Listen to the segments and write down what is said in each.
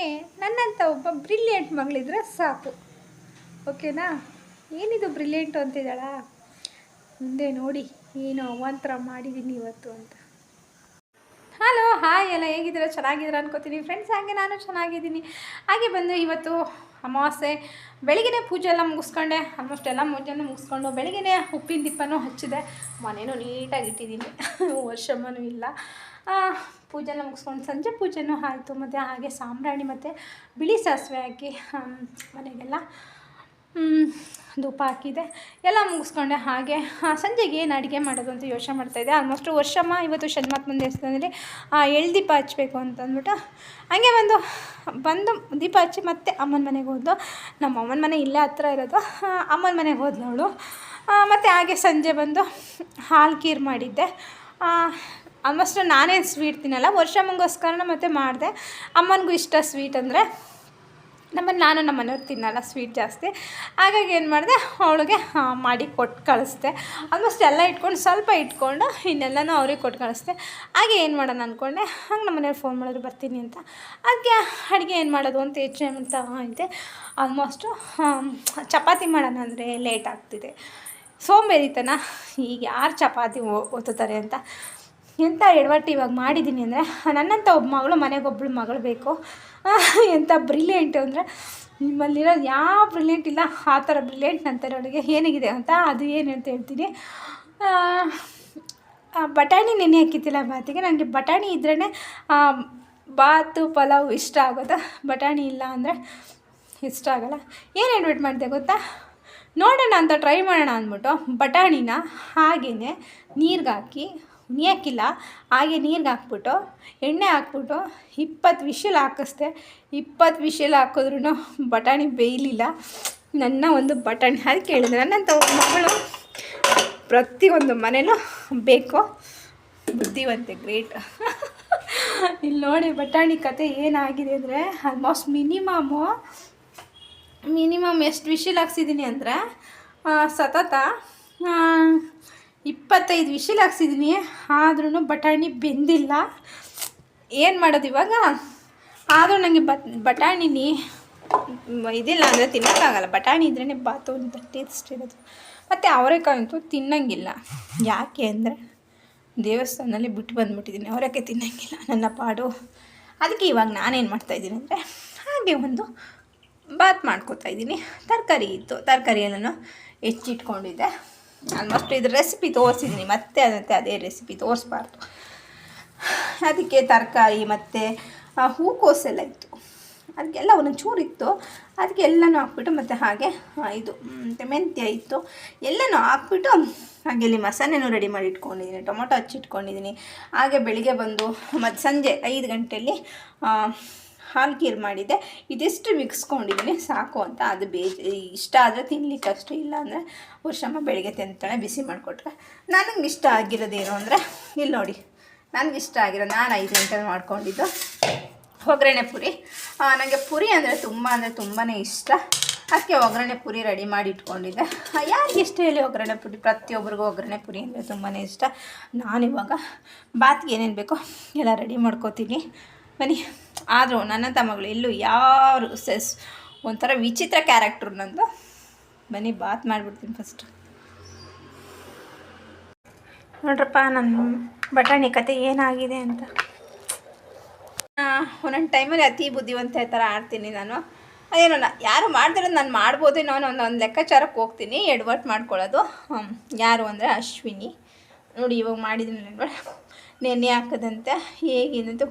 ಮನೆಗೆ ನನ್ನಂಥ ಒಬ್ಬ ಬ್ರಿಲಿಯಂಟ್ ಮಗಳಿದ್ರೆ ಸಾಕು. ಓಕೆನಾ ಏನಿದು ಬ್ರಿಲಿಯಂಟು ಅಂತಿದ್ದಾಳ? ಮುಂದೆ ನೋಡಿ, ಏನು ಅವಾಂತರ ಮಾಡಿದ್ದೀನಿ ಇವತ್ತು ಅಂತ. ಹಲೋ ಹಾಯ್ ಎಲ್ಲ ಹೇಗಿದ್ದೀರಾ? ಚೆನ್ನಾಗಿದ್ದೀರಾ ಅನ್ಕೋತೀನಿ. ಫ್ರೆಂಡ್ಸ್ ಹಾಗೆ ನಾನು ಚೆನ್ನಾಗಿದ್ದೀನಿ. ಹಾಗೆ ಬಂದು ಇವತ್ತು ಅಮಾವಾಸ್ಯೆ ಬೆಳಿಗ್ಗೆ ಪೂಜೆ ಎಲ್ಲ ಮುಗಿಸ್ಕೊಂಡೆ. ಆಲ್ಮೋಸ್ಟ್ ಎಲ್ಲ ಮೂಜೆನೂ ಮುಗಿಸ್ಕೊಂಡು ಬೆಳಿಗ್ಗೆ ಉಪ್ಪಿನ ದಿಪ್ಪನೂ ಹಚ್ಚಿದೆ. ಮನೇನೂ ನೀಟಾಗಿ ಇಟ್ಟಿದ್ದೀನಿ. ವರ್ಷಮ್ಮನೂ ಇಲ್ಲ. ಪೂಜೆ ಎಲ್ಲ ಮುಗಿಸ್ಕೊಂಡು ಸಂಜೆ ಪೂಜೆನೂ ಆಯಿತು. ಮತ್ತು ಹಾಗೆ ಸಾಂಬ್ರಾಣಿ ಮತ್ತು ಬಿಳಿ ಸಾಸಿವೆ ಹಾಕಿ ಮನೆಗೆಲ್ಲ ಧೂಪ ಹಾಕಿದೆ. ಎಲ್ಲ ಮುಗಿಸ್ಕೊಂಡೆ ಹಾಗೆ. ಸಂಜೆಗೆ ಏನು ಅಡುಗೆ ಮಾಡೋದು ಅಂತ ಯೋಚನೆ ಮಾಡ್ತಾಯಿದ್ದೆ ಆಲ್ಮೋಸ್ಟ್ ವರ್ಷಮ್ಮ ಇವತ್ತು ಷಣ್ಮಾತ್ಮನ ದೇವಸ್ಥಾನದಲ್ಲಿ ಎಳ್ದೀಪ ಹಚ್ಬೇಕು ಅಂತಂದ್ಬಿಟ್ಟು ಹಂಗೆ ಬಂದು ಬಂದು ದೀಪ ಹಚ್ಚಿ ಮತ್ತೆ ಅಮ್ಮನ ಮನೆಗೆ ಹೋದ್ಲು. ನಮ್ಮ ಅಮ್ಮನ ಮನೆ ಇಲ್ಲೇ ಹತ್ರ ಇರೋದು. ಅಮ್ಮನ ಮನೆಗೆ ಹೋದ್ಲು ಅವಳು. ಮತ್ತು ಹಾಗೆ ಸಂಜೆ ಬಂದು ಹಾಲು ಕೀರು ಮಾಡಿದ್ದೆ. ಆಲ್ಮೋಸ್ಟ್ ನಾನೇನು ಸ್ವೀಟ್ ತಿನ್ನಲ್ಲ, ವರ್ಷಮ್ಮಂಗೋಸ್ಕರನ ಮತ್ತೆ ಮಾಡಿದೆ. ಅಮ್ಮನಿಗೂ ಇಷ್ಟ ಸ್ವೀಟ್ ಅಂದರೆ ನಮ್ಮ ನಾನು ನಮ್ಮ ಮನೆಯವ್ರು ತಿನ್ನಲ್ಲ ಸ್ವೀಟ್ ಜಾಸ್ತಿ. ಹಾಗಾಗಿ ಏನು ಮಾಡಿದೆ, ಅವಳಿಗೆ ಮಾಡಿ ಕೊಟ್ಟು ಕಳಿಸ್ದೆ. ಆಲ್ಮೋಸ್ಟ್ ಎಲ್ಲ ಇಟ್ಕೊಂಡು, ಸ್ವಲ್ಪ ಇಟ್ಕೊಂಡು, ಇನ್ನೆಲ್ಲನೂ ಅವ್ರಿಗೆ ಕೊಟ್ಟು ಕಳಿಸ್ದೆ. ಹಾಗೆ ಏನು ಮಾಡೋಣ ಅಂದ್ಕೊಂಡೆ ಹಂಗೆ ನಮ್ಮ ಮನೆಯವ್ರು ಫೋನ್ ಮಾಡಿದ್ರು, ಬರ್ತೀನಿ ಅಂತ. ಅದಕ್ಕೆ ಅಡುಗೆ ಏನು ಮಾಡೋದು ಅಂತ ಯೋಚನೆ ಅಂತ ಐತೆ ಆಲ್ಮೋಸ್ಟು ಚಪಾತಿ ಮಾಡೋಣ ಅಂದರೆ ಲೇಟ್ ಆಗ್ತಿದೆ. ಸೋಂಬೇರಿತನ ಈಗ ಯಾರು ಚಪಾತಿ ಓದ್ತಾರೆ ಅಂತ. ಎಂಥ ಎಡವಟ್ಟು ಇವಾಗ ಮಾಡಿದ್ದೀನಿ ಅಂದರೆ ನನ್ನಂಥ ಒಬ್ಬ ಮಗಳು ಮನೆಗೊಬ್ಬಳು ಮಗಳು ಬೇಕು. ಎಂಥ ಬ್ರಿಲಿಯೆಂಟ್ ಅಂದರೆ ನಿಮ್ಮಲ್ಲಿರೋ ಯಾವ ಬ್ರಿಲಿಯೆಂಟ್ ಇಲ್ಲ, ಆ ಥರ ಬ್ರಿಲಿಯಂಟ್ ಅವಳಿಗೆ ಏನಿದೆ ಅಂತ ಅದು ಏನು ಅಂತ ಹೇಳ್ತೀನಿ ಬಟಾಣಿ ನೆನೆ ಹಾಕಿದ್ದಿಲ್ಲ ಬಾತಿಗೆ ನನಗೆ ಬಟಾಣಿ ಇದ್ರೇ ಬಾತು ಪಲಾವ್ ಇಷ್ಟ ಆಗೋದು. ಬಟಾಣಿ ಇಲ್ಲ ಅಂದರೆ ಇಷ್ಟ ಆಗಲ್ಲ. ಏನು ಇನ್ವೈಟ್ ಮಾಡಿದೆ ಗೊತ್ತಾ? ನೋಡೋಣ ಅಂತ ಟ್ರೈ ಮಾಡೋಣ ಅಂದ್ಬಿಟ್ಟು ಬಟಾಣಿನ ಹಾಗೆಯೇ ನೀರಿಗೆ ಹಾಕಿ ಹುಣಿಯೋಕ್ಕಿಲ್ಲ ಹಾಗೆ ನೀರಿಗೆ ಹಾಕ್ಬಿಟ್ಟು, ಎಣ್ಣೆ ಹಾಕ್ಬಿಟ್ಟು ಇಪ್ಪತ್ತು ವಿಷಲ್ ಹಾಕಿಸ್ದೆ. ಇಪ್ಪತ್ತು ವಿಷಲ್ ಹಾಕಿದ್ರೂ ಬಟಾಣಿ ಬೇಯಲಿಲ್ಲ. ನನ್ನ ಒಂದು ಬಟಾಣಿ ಅದು ಕೇಳಿದೆ ನನ್ನಂಥ ಮಗಳು ಪ್ರತಿಯೊಂದು ಮನೇಲೂ ಬೇಕು. ಬುದ್ಧಿವಂತೆ, ಗ್ರೇಟ್. ಇಲ್ಲಿ ನೋಡಿ, ಬಟಾಣಿ ಕತೆ ಏನಾಗಿದೆ ಅಂದರೆ, ಆಲ್ಮೋಸ್ಟ್ ಮಿನಿಮಮ್ಮು ಮಿನಿಮಮ್ ಎಷ್ಟು ವಿಷಲ್ ಹಾಕ್ಸಿದ್ದೀನಿ ಅಂದರೆ ಸತತ ಇಪ್ಪತ್ತೈದು ವಿಷಲ್ ಹಾಕ್ಸಿದ್ದೀನಿ ಆದ್ರೂ ಬಟಾಣಿ ಬೆಂದಿಲ್ಲ. ಏನು ಮಾಡೋದು ಇವಾಗ? ಆದರೂ ನನಗೆ ಬಟ್ ಬಟಾಣಿನಿ ಇದಿಲ್ಲ ಅಂದರೆ ತಿನ್ನೋಕ್ಕಾಗಲ್ಲ. ಬಟಾಣಿ ಇದ್ರೇ ಬಾತು ಅಂತ ಟೇಸ್ಟ್ ಇರೋದು. ಮತ್ತು ಅವರೆಕಾಯಿ ಅಂತೂ ತಿನ್ನಂಗಿಲ್ಲ. ಯಾಕೆ ಅಂದರೆ ದೇವಸ್ಥಾನದಲ್ಲಿ ಬಿಟ್ಟು ಬಂದುಬಿಟ್ಟಿದ್ದೀನಿ ಅವರೆಕಾಯಿ ತಿನ್ನಂಗಿಲ್ಲ ನನ್ನ ಪಾಡು. ಅದಕ್ಕೆ ಇವಾಗ ನಾನೇನು ಮಾಡ್ತಾಯಿದ್ದೀನಿ ಅಂದರೆ ಹಾಗೆ ಒಂದು ಬಾತ್ ಮಾಡ್ಕೊತಾ ಇದ್ದೀನಿ. ತರಕಾರಿ ಇತ್ತು. ತರಕಾರಿಯನ್ನು ಹೆಚ್ಚಿಟ್ಕೊಂಡಿದ್ದೆ. ಆಲ್ಮೋಸ್ಟ್ ಇದು ರೆಸಿಪಿ ತೋರಿಸಿದ್ದೀನಿ ಮತ್ತೆ ಅದಂತೆ ಅದೇ ರೆಸಿಪಿ ತೋರಿಸ್ಬಾರ್ದು. ಅದಕ್ಕೆ ತರಕಾರಿ ಮತ್ತು ಹೂಕೋಸೆಲ್ಲ ಇತ್ತು. ಅದಕ್ಕೆಲ್ಲ ಒಂದೊಂದು ಚೂರು ಇತ್ತು. ಅದಕ್ಕೆ ಎಲ್ಲನೂ ಹಾಕ್ಬಿಟ್ಟು ಮತ್ತು ಹಾಗೆ ಇದು ಮತ್ತು ಮೆಂತ್ಯ ಇತ್ತು. ಎಲ್ಲನೂ ಹಾಕ್ಬಿಟ್ಟು ಹಾಗೆ ಇಲ್ಲಿ ಮಸಾಲೆನೂ ರೆಡಿ ಮಾಡಿ ಇಟ್ಕೊಂಡಿದ್ದೀನಿ ಟೊಮೊಟೊ ಹಚ್ಚಿಟ್ಕೊಂಡಿದ್ದೀನಿ ಹಾಗೆ ಬೆಳಿಗ್ಗೆ ಬಂದು ಮತ್ತು ಸಂಜೆ ಐದು ಗಂಟೆಯಲ್ಲಿ ಹಾಲು ಗೀರ್ ಮಾಡಿದ್ದೆ. ಇದಿಷ್ಟು ಮಿಕ್ಸ್ಕೊಂಡಿದ್ದೀನಿ. ಸಾಕು ಅಂತ. ಅದು ಬೇಜ, ಇಷ್ಟ ಆದರೆ ತಿನ್ಲಿಕ್ಕೆ ಅಷ್ಟು ಇಲ್ಲ ಅಂದರೆ ವರ್ಷಮ್ಮ ಬೆಳಗ್ಗೆ ತಿಂತಾಳೆ ಬಿಸಿ ಮಾಡಿಕೊಟ್ರೆ. ನನಗೆ ಇಷ್ಟ ಆಗಿರೋದೇನು ಅಂದರೆ, ಇಲ್ಲಿ ನೋಡಿ. ನನಗಿಷ್ಟ ಆಗಿರೋ, ನಾನು ಐದು ಗಂಟೆ ಮಾಡ್ಕೊಂಡಿದ್ದು ಒಗ್ಗರಣೆ ಪುರಿ. ನನಗೆ ಪುರಿ ಅಂದರೆ ತುಂಬ ಅಂದರೆ ತುಂಬಾ ಇಷ್ಟ. ಅದಕ್ಕೆ ಒಗ್ಗರಣೆ ಪುರಿ ರೆಡಿ ಮಾಡಿ ಇಟ್ಕೊಂಡಿದ್ದೆ. ಯಾರಿಗೆ ಇಷ್ಟ ಹೇಳಿ ಒಗ್ಗರಣೆ ಪುರಿ? ಪ್ರತಿಯೊಬ್ಬರಿಗೂ ಒಗ್ಗರಣೆ ಪುರಿ ಅಂದರೆ ತುಂಬಾ ಇಷ್ಟ. ನಾನಿವಾಗ ಬಾತ್ಗೆ ಏನೇನು ಬೇಕೋ ಎಲ್ಲ ರೆಡಿ ಮಾಡ್ಕೋತೀನಿ. ಬನ್ನಿ. ಆದರೂ ನನ್ನ ತಮ್ಮಗಳು ಎಲ್ಲೂ ಯಾರು ಸೆಸ್ ಒಂಥರ ವಿಚಿತ್ರ ಕ್ಯಾರೆಕ್ಟ್ರು ನಂದು. ಬನ್ನಿ ಬಾತ್ ಮಾಡಿಬಿಡ್ತೀನಿ ಫಸ್ಟು ನೋಡ್ರಪ್ಪ ನನ್ನ ಬಟಾಣಿ ಕತೆ ಏನಾಗಿದೆ ಅಂತ. ಒಂದೊಂದು ಟೈಮಲ್ಲಿ ಅತಿ ಬುದ್ಧಿವಂತ ಥರ ಆಡ್ತೀನಿ ನಾನು. ಅದೇನೋ ನಾ ಯಾರು ಮಾಡ್ದಿರೋದು ನಾನು ಮಾಡ್ಬೋದೇನೋ ನಾನು ಒಂದು ಒಂದು ಲೆಕ್ಕಾಚಾರಕ್ಕೆ ಹೋಗ್ತೀನಿ ಎಡ್ವರ್ಟ್ ಮಾಡ್ಕೊಳ್ಳೋದು. ಯಾರು ಅಂದರೆ ಅಶ್ವಿನಿ. ನೋಡಿ ಇವಾಗ ಮಾಡಿದ್ದೀನಿ ನೋಡಿ ನೆನೆ ಹಾಕದಂತೆ ಹೇಗಿದಂತೆ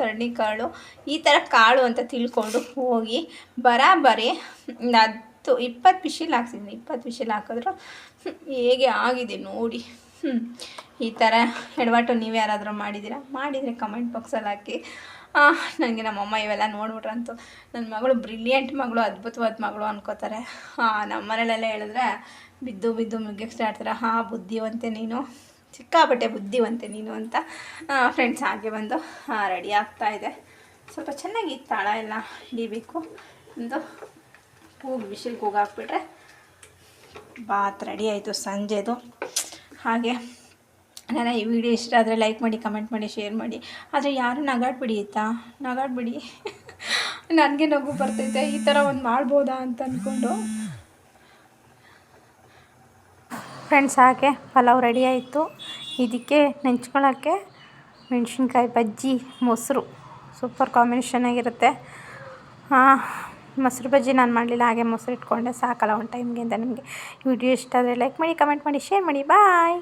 ತರಣಿ ಕಾಳು ಈ ಥರ ಕಾಳು ಅಂತ ತಿಳ್ಕೊಂಡು ಹೋಗಿ ಬರಾಬರಿ ಹತ್ತು, ಇಪ್ಪತ್ತು ವಿಷಿಲ್ ಹಾಕ್ಸಿದ್ದೀನಿ. ಇಪ್ಪತ್ತು ವಿಷಿಲ್ ಹಾಕಿದ್ರು ಹೇಗೆ ಆಗಿದೆ ನೋಡಿ. ಈ ಥರ ಎಡವಟ್ಟು ನೀವು ಯಾರಾದರೂ ಮಾಡಿದ್ದೀರಾ? ಮಾಡಿದರೆ ಕಮೆಂಟ್ ಬಾಕ್ಸಲ್ಲಿ ಹಾಕಿ. ನನಗೆ ನಮ್ಮಮ್ಮ ಇವೆಲ್ಲ ನೋಡ್ಬಿಟ್ರಂತೂ. ನನ್ನ ಮಗಳು ಬ್ರಿಲಿಯಂಟ್ ಮಗಳು, ಅದ್ಭುತವಾದ ಮಗಳು ಅನ್ಕೋತಾರೆ. ನಮ್ಮ ಮನೇಲೆಲ್ಲ ಹೇಳಿದ್ರೆ, ಬಿದ್ದು ಬಿದ್ದು ಮುಗಿಯಕ್ಕೆ ಸ್ಟಾರ್ಟ್ತಾರೆ ಹಾಂ, ಬುದ್ಧಿವಂತೆ ನೀನು. ಸಿಕ್ಕಾಪಟ್ಟೆ ಬುದ್ಧಿವಂತೆ ನೀನು ಅಂತ ಫ್ರೆಂಡ್ಸ್ ಹಾಗೆ ಬಂದು ರೆಡಿ ಆಗ್ತಾ ಇದೆ. ಸ್ವಲ್ಪ ಚೆನ್ನಾಗಿ ತಾಳ ಎಲ್ಲ ಹಿಡಿಬೇಕು. ಒಂದು ಕೂಗು ಬಿಸಿಲು ಕೂಗು ಹಾಕ್ಬಿಟ್ರೆ ಬಾತ್ ರೆಡಿ ಆಯಿತು ಸಂಜೆದು. ಹಾಗೆ ನಾನು ಈ ವಿಡಿಯೋ ಇಷ್ಟ ಆದರೆ ಲೈಕ್ ಮಾಡಿ ಕಮೆಂಟ್ ಮಾಡಿ ಶೇರ್ ಮಾಡಿ. ಆದರೆ ಯಾರು ನಗಾಡ್ಬಿಡಿ ಆಯಿತಾ ನಗಾಡ್ಬಿಡಿ. ನನಗೆ ನಗು ಬರ್ತೈತೆ. ಈ ಥರ ಒಂದು ಮಾಡ್ಬೋದಾ ಅಂತ ಅಂದ್ಕೊಂಡು ಫ್ರೆಂಡ್ಸ್ ಹಾಗೆ, ಪಲಾವ್ ರೆಡಿ ಆಯಿತು. ಇದಕ್ಕೆ ನೆಂಚ್ಕೊಳ್ಳೋಕ್ಕೆ ಮೆಣಸಿನ್ಕಾಯಿ, ಬಜ್ಜಿ, ಮೊಸರು. ಸೂಪರ್ ಕಾಂಬಿನೇಷನ್ ಆಗಿರುತ್ತೆ. ಮೊಸರು ಬಜ್ಜಿ ನಾನು ಮಾಡಲಿಲ್ಲ, ಹಾಗೆ ಮೊಸರು ಇಟ್ಕೊಂಡೆ. ಸಾಕಲ್ಲ ಒಂದು ಟೈಮ್ಗೆ ಅಂತ ನಿಮಗೆ. ವಿಡಿಯೋ ಇಷ್ಟ ಆದರೆ ಲೈಕ್ ಮಾಡಿ ಕಮೆಂಟ್ ಮಾಡಿ ಶೇರ್ ಮಾಡಿ. ಬಾಯ್